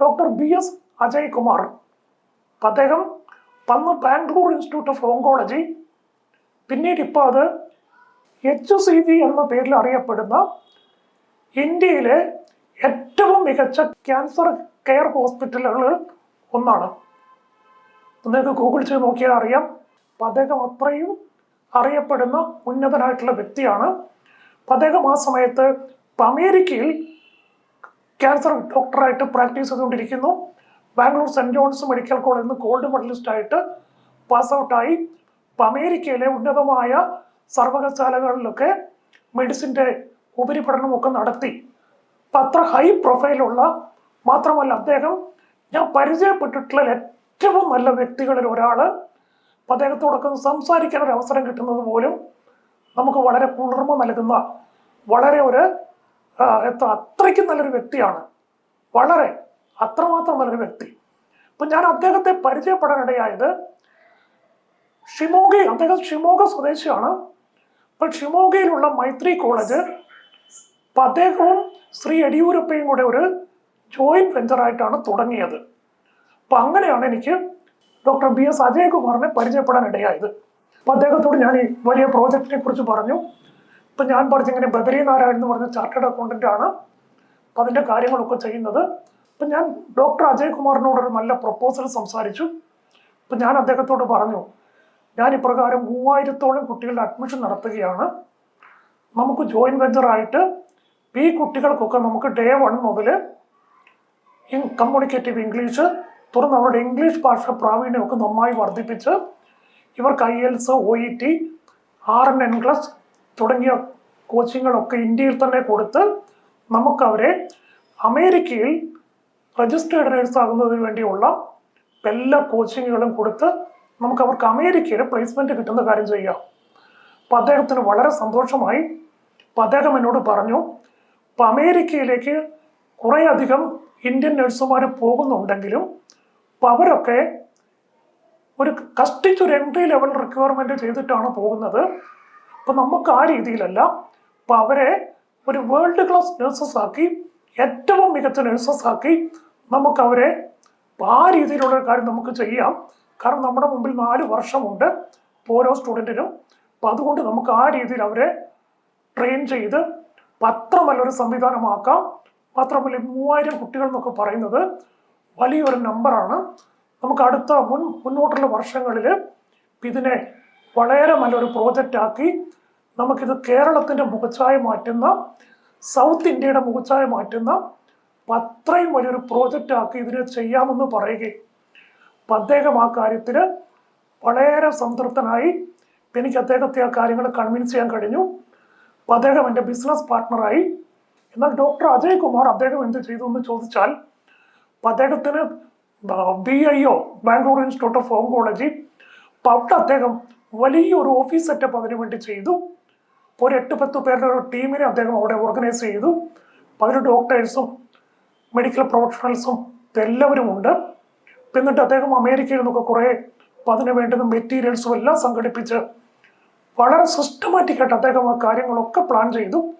Doctor B S Ajay Kumar അപ്പം അദ്ദേഹം അന്ന് ബാംഗ്ലൂർ ഇൻസ്റ്റിറ്റ്യൂട്ട് ഓഫ് ഓങ്കോളജി. പിന്നീട് ഇപ്പോൾ അത് എച്ച് സി ജി എന്ന പേരിൽ അറിയപ്പെടുന്ന ഇന്ത്യയിലെ ഏറ്റവും മികച്ച ക്യാൻസർ കെയർ ഹോസ്പിറ്റലുകളിൽ ഒന്നാണ്. നിങ്ങൾക്ക് ഗൂഗിൾ ചെയ്ത് നോക്കിയാൽ അറിയാം. അപ്പം അദ്ദേഹം അത്രയും അറിയപ്പെടുന്ന ഉന്നതനായിട്ടുള്ള വ്യക്തിയാണ്. അദ്ദേഹം ആ സമയത്ത് അമേരിക്കയിൽ ക്യാൻസർ ഡോക്ടറായിട്ട് പ്രാക്ടീസ് ചെയ്തുകൊണ്ടിരിക്കുന്നു. ബാംഗ്ലൂർ സെന്റ് ജോൺസ് മെഡിക്കൽ കോളേജിൽ നിന്ന് ഗോൾഡ് മെഡലിസ്റ്റായിട്ട് പാസ് ഔട്ടായി ഇപ്പം അമേരിക്കയിലെ ഉന്നതമായ സർവകലാശാലകളിലൊക്കെ മെഡിസിന്റെ ഉപരിപഠനമൊക്കെ നടത്തി. അപ്പം അത്ര ഹൈ പ്രൊഫൈലുള്ള മാത്രമല്ല അദ്ദേഹം ഞാൻ പരിചയപ്പെട്ടിട്ടുള്ള ഏറ്റവും നല്ല വ്യക്തികളിൽ ഒരാൾ അപ്പം അദ്ദേഹത്തോടൊക്കെ സംസാരിക്കാൻ ഒരു അവസരം കിട്ടുന്നത് പോലും നമുക്ക് വളരെ കുളിർമ നൽകുന്ന വളരെ ഒരു എത്ര അത്രയ്ക്കും നല്ലൊരു വ്യക്തിയാണ്. വളരെ അത്രമാത്രം നല്ലൊരു വ്യക്തി. അപ്പം ഞാൻ അദ്ദേഹത്തെ പരിചയപ്പെടാനിടയായത് ഷിമോഗി അദ്ദേഹം ഷിമോഗ സ്വദേശിയാണ്. അപ്പം ഷിമോഗയിലുള്ള മൈത്രി കോളേജ് അപ്പം അദ്ദേഹവും ശ്രീ യെഡിയൂരപ്പയും കൂടെ ഒരു ജോയിന്റ് വെഞ്ചറായിട്ടാണ് തുടങ്ങിയത്. അപ്പം അങ്ങനെയാണ് എനിക്ക് ഡോക്ടർ ബി എസ് അജയകുമാറിനെ പരിചയപ്പെടാൻ ഇടയായത് അപ്പം അദ്ദേഹത്തോട് ഞാൻ ഈ വലിയ പ്രോജക്റ്റിനെ കുറിച്ച് പറഞ്ഞു. ഇപ്പം ഞാൻ പറഞ്ഞിങ്ങനെ ബദരി നാരായൺ എന്ന് പറഞ്ഞ ചാർട്ടേഡ് അക്കൗണ്ടന്റ് ആണ്. അപ്പം അതിന്റെ കാര്യങ്ങളൊക്കെ ചെയ്യുന്നത്. അപ്പം ഞാൻ ഡോക്ടർ അജയ് അജയകുമാറിനോടൊരു നല്ല പ്രപ്പോസൽ സംസാരിച്ചു. അപ്പം ഞാൻ അദ്ദേഹത്തോട് പറഞ്ഞു ഞാൻ ഇപ്രകാരം മൂവായിരത്തോളം കുട്ടികളുടെ അഡ്മിഷൻ നടത്തുകയാണ്. നമുക്ക് ജോയിന്റ് വെഞ്ചറായിട്ട് ഈ കുട്ടികൾക്കൊക്കെ നമുക്ക് ഡേ വൺ മുതൽ ഇൻ കമ്മ്യൂണിക്കേറ്റീവ് ഇംഗ്ലീഷ് തുടർന്ന് അവരുടെ ഇംഗ്ലീഷ് ഭാഷ പ്രാവീണ്യമൊക്കെ നന്നായി വർദ്ധിപ്പിച്ച് ഇവർക്ക് IELTS O E T R N NCLEX തുടങ്ങിയ കോച്ചിങ്ങുകളൊക്കെ ഇന്ത്യയിൽ തന്നെ കൊടുത്ത് നമുക്കവരെ അമേരിക്കയിൽ രജിസ്റ്റേർഡ് നേഴ്സ് ആകുന്നതിന് വേണ്ടിയുള്ള എല്ലാ കോച്ചിങ്ങുകളും കൊടുത്ത് നമുക്ക് അവർക്ക് അമേരിക്കയിൽ പ്ലേസ്മെന്റ് കിട്ടുന്ന കാര്യം ചെയ്യാം. അപ്പം അദ്ദേഹത്തിന് വളരെ സന്തോഷമായി. അപ്പം അദ്ദേഹം എന്നോട് പറഞ്ഞു അപ്പം അമേരിക്കയിലേക്ക് കുറേയധികം ഇന്ത്യൻ നഴ്സുമാർ പോകുന്നുണ്ടെങ്കിലും അപ്പം അവരൊക്കെ ഒരു ഒരു എൻട്രി ലെവൽ റിക്വയർമെന്റ് ചെയ്തിട്ടാണ് പോകുന്നത്. അപ്പം നമുക്ക് ആ രീതിയിലല്ല. അപ്പം അവരെ ഒരു വേൾഡ് ക്ലാസ് നഴ്സസ് ആക്കി ഏറ്റവും മികച്ച നഴ്സസ് ആക്കി നമുക്ക് അവരെ ആ രീതിയിലുള്ള കാര്യം നമുക്ക് ചെയ്യാം. കാരണം നമ്മുടെ മുമ്പിൽ നാല് വർഷമുണ്ട് ഓരോ സ്റ്റുഡന്റിനും അപ്പം അതുകൊണ്ട് നമുക്ക് ആ രീതിയിൽ അവരെ ട്രെയിൻ ചെയ്ത് അത്ര നല്ലൊരു സംവിധാനമാക്കാം. മാത്രമല്ല മൂവായിരം കുട്ടികൾ എന്നൊക്കെ പറയുന്നത് വലിയൊരു നമ്പറാണ് നമുക്ക് അടുത്ത മുൻ മുന്നോട്ടുള്ള വർഷങ്ങളിൽ ഇതിനെ വളരെ നല്ലൊരു പ്രോജക്റ്റ് ആക്കി നമുക്കിത് കേരളത്തിന്റെ മുഖച്ഛായ മാറ്റുന്ന സൗത്ത് ഇന്ത്യയുടെ മുഖച്ഛായ മാറ്റുന്ന അത്രയും വലിയൊരു പ്രോജക്റ്റ് ആക്കി ഇതിനെ ചെയ്യാമെന്ന് പറയുകയും അപ്പം അദ്ദേഹം ആ കാര്യത്തിൽ വളരെ സംതൃപ്തനായി എനിക്ക് അദ്ദേഹത്തെ ആ കാര്യങ്ങൾ കൺവിൻസ് ചെയ്യാൻ കഴിഞ്ഞു. അപ്പം അദ്ദേഹം എന്റെ ബിസിനസ് പാർട്ട്ണറായി എന്നാൽ ഡോക്ടർ അജയ് കുമാർ അദ്ദേഹം എന്ത് ചെയ്തു എന്ന് ചോദിച്ചാൽ അപ്പം അദ്ദേഹത്തിന് B I O Bangalore institute of oncology അപ്പം അവിടെ അദ്ദേഹം വലിയൊരു ഓഫീസ് സെറ്റപ്പ് അതിനു വേണ്ടി ചെയ്തു. ഒരു എട്ട് പത്ത് പേരുടെ ഒരു ടീമിനെ അദ്ദേഹം അവിടെ ഓർഗനൈസ് ചെയ്തു. പല ഡോക്ടേഴ്സും മെഡിക്കൽ പ്രൊഫഷണൽസും എല്ലാവരും ഉണ്ട്. എന്നിട്ട് അദ്ദേഹം അമേരിക്കയിൽ നിന്നൊക്കെ കുറേ അപ്പം അതിന് വേണ്ടുന്ന മെറ്റീരിയൽസും എല്ലാം സംഘടിപ്പിച്ച് വളരെ സിസ്റ്റമാറ്റിക് ആയിട്ട് അദ്ദേഹം ആ കാര്യങ്ങളൊക്കെ പ്ലാൻ ചെയ്തു.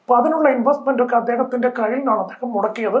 അപ്പം അതിനുള്ള ഇൻവെസ്റ്റ്മെന്റ് ഒക്കെ അദ്ദേഹത്തിന്റെ കയ്യിൽ നിന്നാണ് അദ്ദേഹം മുടക്കിയത്.